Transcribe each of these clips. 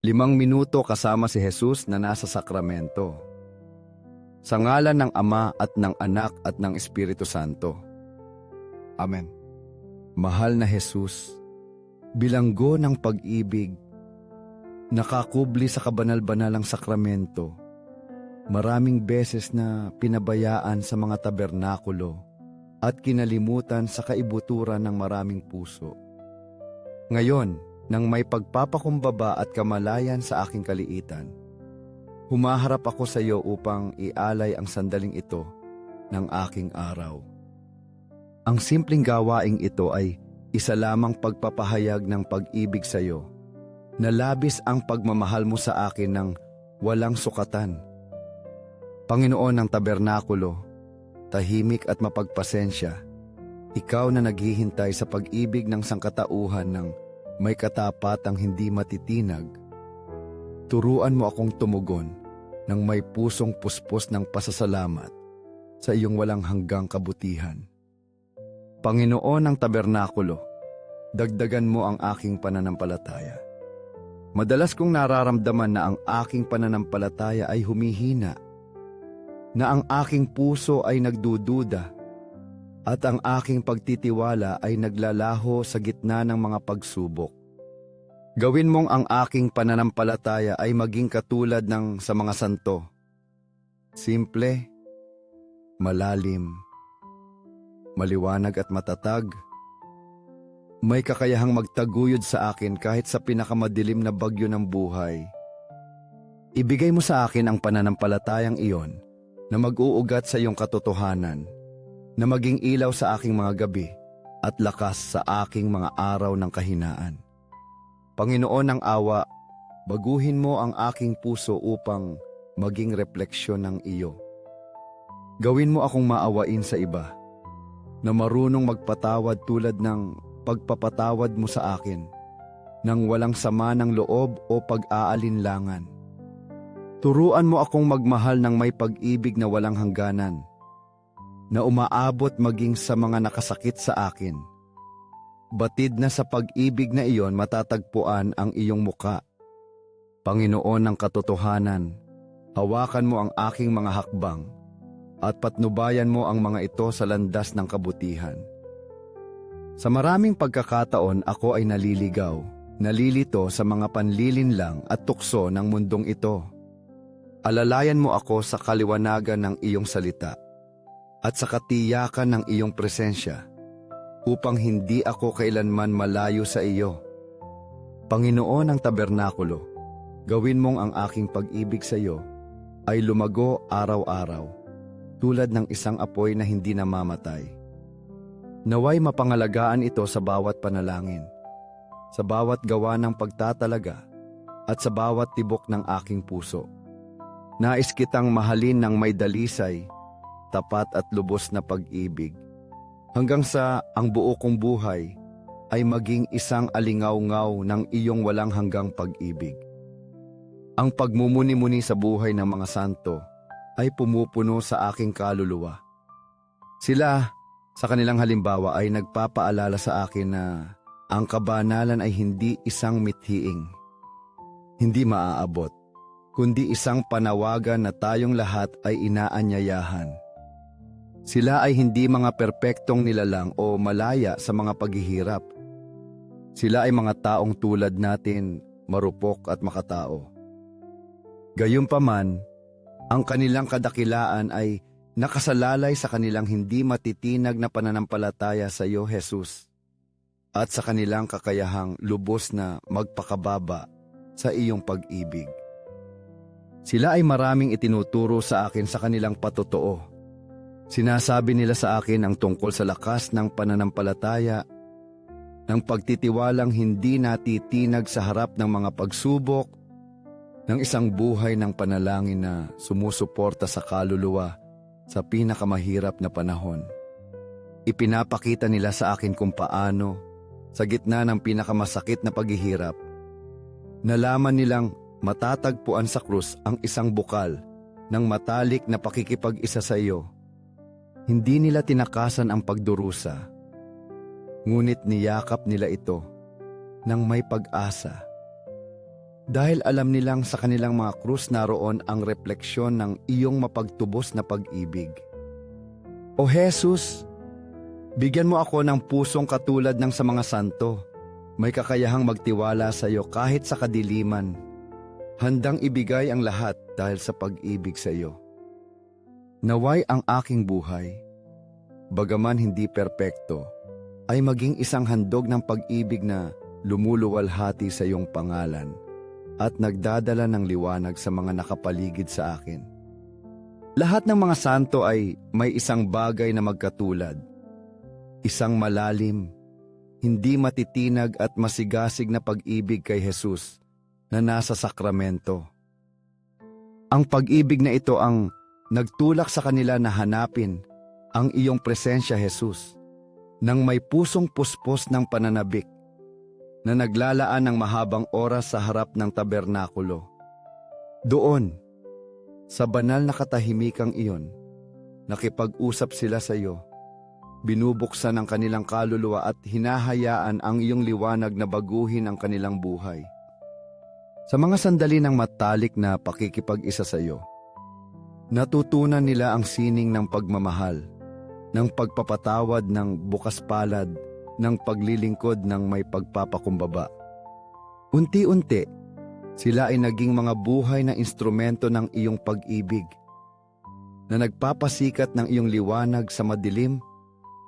Limang minuto kasama si Jesus na nasa sakramento. Sa ngalan ng Ama at ng Anak at ng Espiritu Santo. Amen. Mahal na Jesus, bilanggo ng pag-ibig, nakakubli sa kabanal-banalang sakramento, maraming beses na pinabayaan sa mga tabernakulo at kinalimutan sa kaibuturan ng maraming puso. Ngayon, nang may pagpapakumbaba at kamalayan sa aking kaliitan, humaharap ako sa iyo upang ialay ang sandaling ito ng aking araw. Ang simpleng gawaing ito ay isa lamang pagpapahayag ng pag-ibig sa iyo na labis ang pagmamahal mo sa akin ng walang sukatan. Panginoon ng tabernakulo, tahimik at mapagpasensya, ikaw na naghihintay sa pag-ibig ng sangkatauhan ng may katapatang hindi matitinag. Turuan mo akong tumugon ng may pusong puspos ng pasasalamat sa iyong walang hanggang kabutihan. Panginoon ng tabernakulo, dagdagan mo ang aking pananampalataya. Madalas kong nararamdaman na ang aking pananampalataya ay humihina, na ang aking puso ay nagdududa, at ang aking pagtitiwala ay naglalaho sa gitna ng mga pagsubok. Gawin mong ang aking pananampalataya ay maging katulad ng sa mga santo. Simple, malalim, maliwanag at matatag. May kakayahang magtaguyod sa akin kahit sa pinakamadilim na bagyo ng buhay. Ibigay mo sa akin ang pananampalatayang iyon na mag-uugat sa iyong katotohanan, na maging ilaw sa aking mga gabi at lakas sa aking mga araw ng kahinaan. Panginoon ng awa, baguhin mo ang aking puso upang maging refleksyon ng iyo. Gawin mo akong maawain sa iba, na marunong magpatawad tulad ng pagpapatawad mo sa akin, nang walang sama ng loob o pag-aalinlangan. Turuan mo akong magmahal ng may pag-ibig na walang hangganan, na umaabot maging sa mga nakasakit sa akin. Batid na sa pag-ibig na iyon matatagpuan ang iyong muka. Panginoon ng katotohanan, hawakan mo ang aking mga hakbang at patnubayan mo ang mga ito sa landas ng kabutihan. Sa maraming pagkakataon ako ay naliligaw, nalilito sa mga panlilinlang at tukso ng mundong ito. Alalayan mo ako sa kaliwanagan ng iyong salita at sa katiyakan ng iyong presensya upang hindi ako kailanman malayo sa iyo. Panginoon ng tabernakulo, gawin mong ang aking pag-ibig sa iyo ay lumago araw-araw tulad ng isang apoy na hindi namamatay. Naway mapangalagaan ito sa bawat panalangin, sa bawat gawa ng pagtatalaga, at sa bawat tibok ng aking puso. Nais kitang mahalin ng may dalisay, tapat at lubos na pag-ibig, hanggang sa ang buo kong buhay ay maging isang alingaw-ngaw ng iyong walang hanggang pag-ibig. Ang pagmumuni-muni sa buhay ng mga santo ay pumupuno sa aking kaluluwa. Sila, sa kanilang halimbawa ay nagpapaalala sa akin na ang kabanalan ay hindi isang mithiing, hindi maaabot, kundi isang panawagan na tayong lahat ay inaanyayahan. Sila ay hindi mga perpektong nilalang o malaya sa mga paghihirap. Sila ay mga taong tulad natin, marupok at makatao. Gayunpaman, ang kanilang kadakilaan ay nakasalalay sa kanilang hindi matitinag na pananampalataya sa iyo, Jesus, at sa kanilang kakayahang lubos na magpakababa sa iyong pag-ibig. Sila ay maraming itinuturo sa akin sa kanilang patotoo. Sinasabi nila sa akin ang tungkol sa lakas ng pananampalataya, ng pagtitiwalang hindi natitinag sa harap ng mga pagsubok, ng isang buhay ng panalangin na sumusuporta sa kaluluwa sa pinakamahirap na panahon. Ipinapakita nila sa akin kung paano, sa gitna ng pinakamasakit na paghihirap, nalaman nilang matatagpuan sa krus ang isang bukal ng matalik na pakikipag-isa sa iyo. Hindi nila tinakasan ang pagdurusa, ngunit niyakap nila ito ng may pag-asa. Dahil alam nilang sa kanilang mga krus naroon ang refleksyon ng iyong mapagtubos na pag-ibig. O Jesus, bigyan mo ako ng pusong katulad ng sa mga santo. May kakayahang magtiwala sa iyo kahit sa kadiliman. Handang ibigay ang lahat dahil sa pag-ibig sa iyo. Naway ang aking buhay, bagaman hindi perpekto, ay maging isang handog ng pag-ibig na lumuluwalhati sa iyong pangalan at nagdadala ng liwanag sa mga nakapaligid sa akin. Lahat ng mga santo ay may isang bagay na magkatulad. Isang malalim, hindi matitinag at masigasig na pag-ibig kay Jesus na nasa sakramento. Ang pag-ibig na ito ang nagtulak sa kanila na hanapin ang iyong presensya, Jesus, nang may pusong puspos ng pananabik na naglalaan ng mahabang oras sa harap ng tabernakulo. Doon, sa banal na katahimikang iyon, nakipag-usap sila sa iyo. Binubuksan ang kanilang kaluluwa at hinahayaan ang iyong liwanag na baguhin ang kanilang buhay. Sa mga sandali ng matalik na pakikipag-isa sa iyo, natutunan nila ang sining ng pagmamahal, ng pagpapatawad ng bukas palad, ng paglilingkod ng may pagpapakumbaba. Unti-unti, sila ay naging mga buhay na instrumento ng iyong pag-ibig, na nagpapasikat ng iyong liwanag sa madilim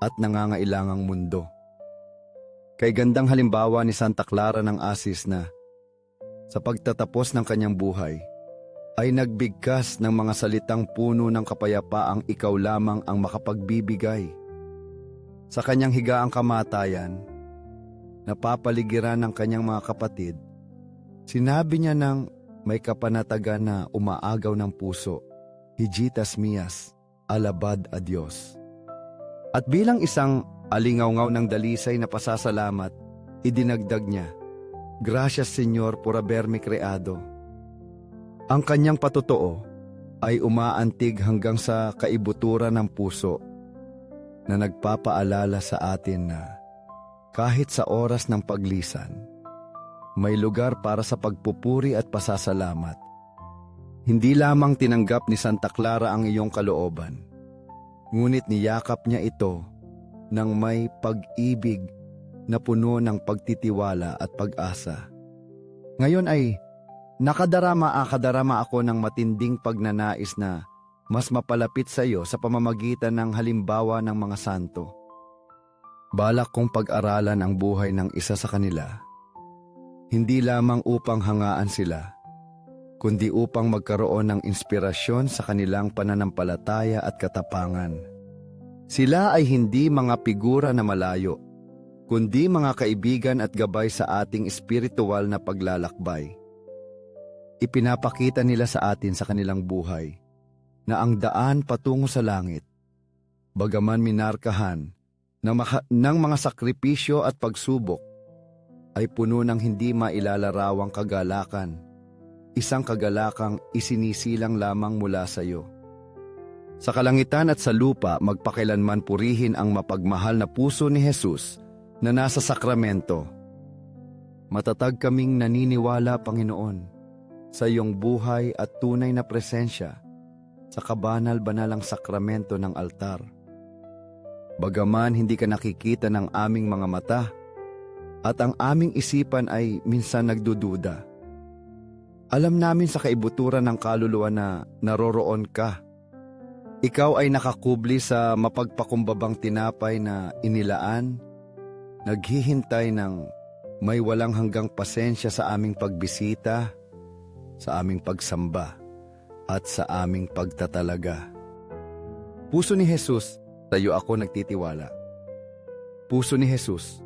at nangangailangang mundo. Kay gandang halimbawa ni Santa Clara ng Asis na sa pagtatapos ng kanyang buhay, ay nagbigkas ng mga salitang puno ng kapayapaang ikaw lamang ang makapagbibigay. Sa kanyang higaang kamatayan, napapaligiran ng kanyang mga kapatid, sinabi niya ng may kapanatagan na umaagaw ng puso, Hijitas mias, alabad a Diyos. At bilang isang alingawngaw ng dalisay na pasasalamat, idinagdag niya, Gracias Señor por haberme creado. Ang kanyang patotoo ay umaantig hanggang sa kaibuturan ng puso na nagpapaalala sa atin na kahit sa oras ng paglisan, may lugar para sa pagpupuri at pasasalamat. Hindi lamang tinanggap ni Santa Clara ang iyong kalooban, ngunit niyakap niya ito ng may pag-ibig na puno ng pagtitiwala at pag-asa. Ngayon ay nakadarama akadarama ako ng matinding pagnanais na mas mapalapit sa iyo sa pamamagitan ng halimbawa ng mga santo. Balak kong pag-aralan ang buhay ng isa sa kanila, hindi lamang upang hangaan sila, kundi upang magkaroon ng inspirasyon sa kanilang pananampalataya at katapangan. Sila ay hindi mga figura na malayo, kundi mga kaibigan at gabay sa ating espiritual na paglalakbay. Ipinapakita nila sa atin sa kanilang buhay na ang daan patungo sa langit, bagaman minarkahan ng, maka- ng mga sakripisyo at pagsubok, ay puno ng hindi mailalarawang kagalakan, isang kagalakang isinisilang lamang mula sa iyo. Sa kalangitan at sa lupa, magpakilanman purihin ang mapagmahal na puso ni Jesus na nasa sakramento. Matatag kaming naniniwala, Panginoon, sa iyong buhay at tunay na presensya sa kabanal-banalang sakramento ng altar. Bagaman hindi ka nakikita ng aming mga mata at ang aming isipan ay minsan nagdududa. Alam namin sa kaibuturan ng kaluluwa na naroroon ka. Ikaw ay nakakubli sa mapagpakumbabang tinapay na inilaan, naghihintay ng may walang hanggang pasensya sa aming pagbisita, sa aming pagsamba at sa aming pagtatalaga. Puso ni Jesus, sa iyo ako nagtitiwala. Puso ni Jesus,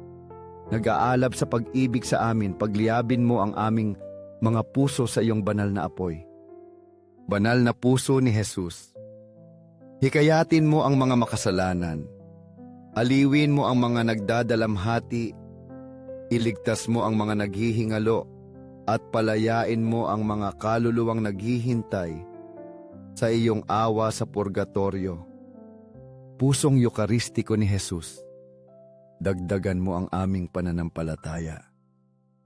nag-aalab sa pag-ibig sa amin, pagliyabin mo ang aming mga puso sa iyong banal na apoy. Banal na puso ni Jesus. Hikayatin mo ang mga makasalanan. Aliwin mo ang mga nagdadalamhati. Iligtas mo ang mga naghihingalo at palayain mo ang mga kaluluwang naghihintay sa iyong awa sa purgatorio. Pusong Eukaristiko ni Jesus, dagdagan mo ang aming pananampalataya.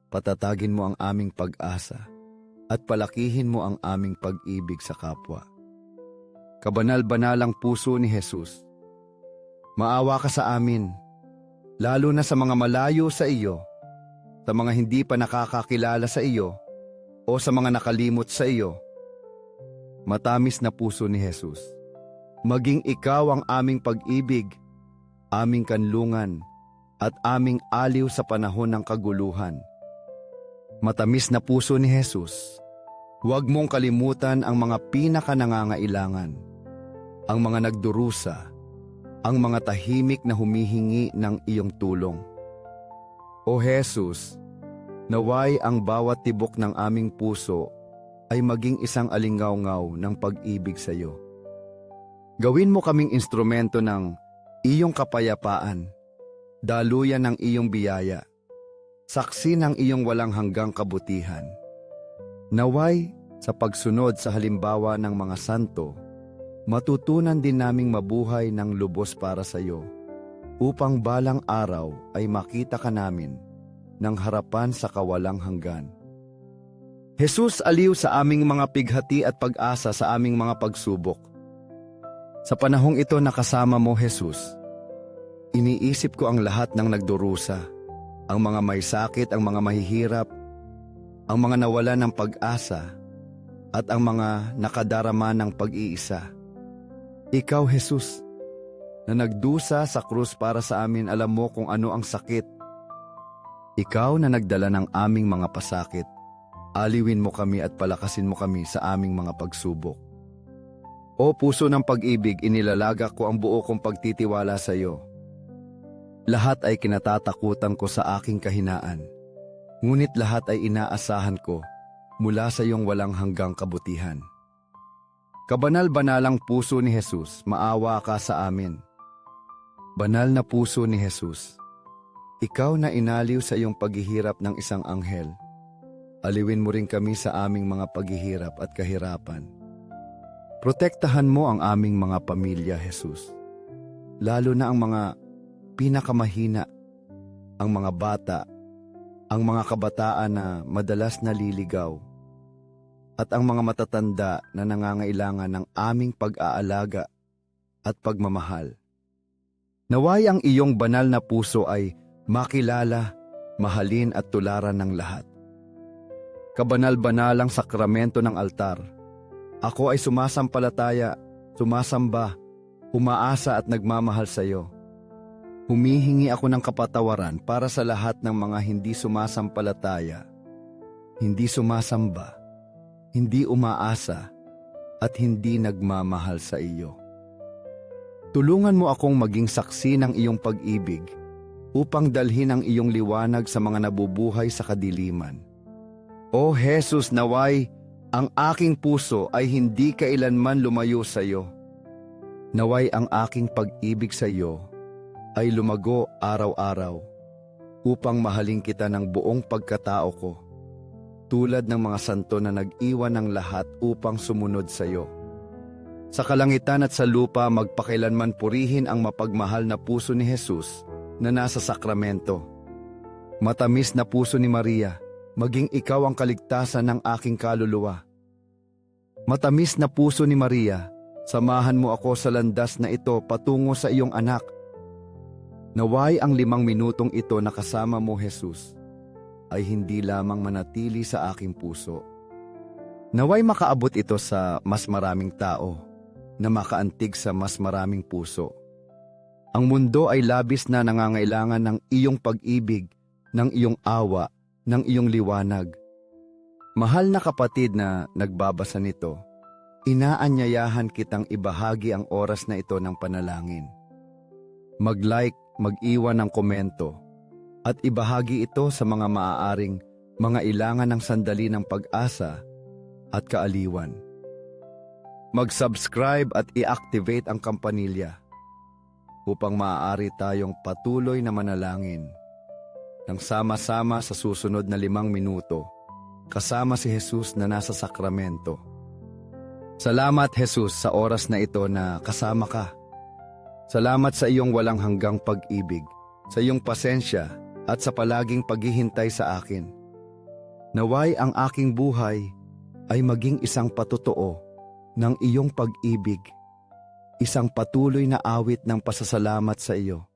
Patatagin mo ang aming pag-asa at palakihin mo ang aming pag-ibig sa kapwa. Kabanal-banalang puso ni Jesus, maawa ka sa amin, lalo na sa mga malayo sa iyo, sa mga hindi pa nakakakilala sa iyo, o sa mga nakalimot sa iyo. Matamis na puso ni Jesus, maging ikaw ang aming pag-ibig, aming kanlungan, at aming aliw sa panahon ng kaguluhan. Matamis na puso ni Jesus, huwag mong kalimutan ang mga pinaka-nangangailangan, ang mga nagdurusa, ang mga tahimik na humihingi ng iyong tulong. O Jesus, naway ang bawat tibok ng aming puso ay maging isang alingaw-ngaw ng pag-ibig sa iyo. Gawin mo kaming instrumento ng iyong kapayapaan, daluyan ng iyong biyaya, saksi ng iyong walang hanggang kabutihan. Naway, sa pagsunod sa halimbawa ng mga santo, matutunan din naming mabuhay ng lubos para sa iyo, upang balang araw ay makita ka namin ng harapan sa kawalang hanggan. Jesus aliw sa aming mga pighati at pag-asa sa aming mga pagsubok. Sa panahong ito nakasama mo, Jesus, iniisip ko ang lahat ng nagdurusa, ang mga may sakit, ang mga mahihirap, ang mga nawala ng pag-asa, at ang mga nakadarama ng pag-iisa. Ikaw, Jesus, na nagdusa sa krus para sa amin, alam mo kung ano ang sakit. Ikaw na nagdala ng aming mga pasakit, aliwin mo kami at palakasin mo kami sa aming mga pagsubok. O puso ng pag-ibig, inilalaga ko ang buo kong pagtitiwala sa iyo. Lahat ay kinatatakutan ko sa aking kahinaan. Ngunit lahat ay inaasahan ko mula sa iyong walang hanggang kabutihan. Kabanal-banalang puso ni Jesus, maawa ka sa amin. Banal na puso ni Jesus, ikaw na inaliw sa iyong paghihirap ng isang anghel. Aliwin mo rin kami sa aming mga paghihirap at kahirapan. Protektahan mo ang aming mga pamilya, Jesus. Lalo na ang mga pinakamahina, ang mga bata, ang mga kabataan na madalas naliligaw, at ang mga matatanda na nangangailangan ng aming pag-aalaga at pagmamahal. Naway ang iyong banal na puso ay makilala, mahalin at tularan ng lahat. Kabanal-banalang sakramento ng altar, ako ay sumasampalataya, sumasamba, umaasa at nagmamahal sa iyo. Humihingi ako ng kapatawaran para sa lahat ng mga hindi sumasampalataya, hindi sumasamba, hindi umaasa, at hindi nagmamahal sa iyo. Tulungan mo akong maging saksi ng iyong pag-ibig upang dalhin ang iyong liwanag sa mga nabubuhay sa kadiliman. O Jesus naway, ang aking puso ay hindi kailanman lumayo sa iyo. Naway ang aking pag-ibig sa iyo ay lumago araw-araw upang mahalin kita ng buong pagkatao ko, tulad ng mga santo na nag-iwan ng lahat upang sumunod sa iyo. Sa kalangitan at sa lupa magpakailanman purihin ang mapagmahal na puso ni Jesus na nasa sakramento. Matamis na puso ni Maria, maging ikaw ang kaligtasan ng aking kaluluwa. Matamis na puso ni Maria, samahan mo ako sa landas na ito patungo sa iyong anak. Naway ang limang minutong ito na kasama mo, Jesus, ay hindi lamang manatili sa aking puso. Naway makaabot ito sa mas maraming tao na makaantig sa mas maraming puso. Ang mundo ay labis na nangangailangan ng iyong pag-ibig, ng iyong awa, ng iyong liwanag. Mahal na kapatid na nagbabasa nito, inaanyayahan kitang ibahagi ang oras na ito ng panalangin. Mag-like, mag-iwan ng komento, at ibahagi ito sa mga maaaring mga ilangan ng sandali ng pag-asa at kaaliwan. Mag-subscribe at i-activate ang kampanilya upang maaari tayong patuloy na manalangin ng sama-sama sa susunod na limang minuto kasama si Jesus na nasa sakramento. Salamat Jesus sa oras na ito na kasama ka. Salamat sa iyong walang hanggang pag-ibig, sa iyong pasensya at sa palaging paghihintay sa akin. Naway ang aking buhay ay maging isang patotoo ng iyong pag-ibig, isang patuloy na awit ng pasasalamat sa iyo.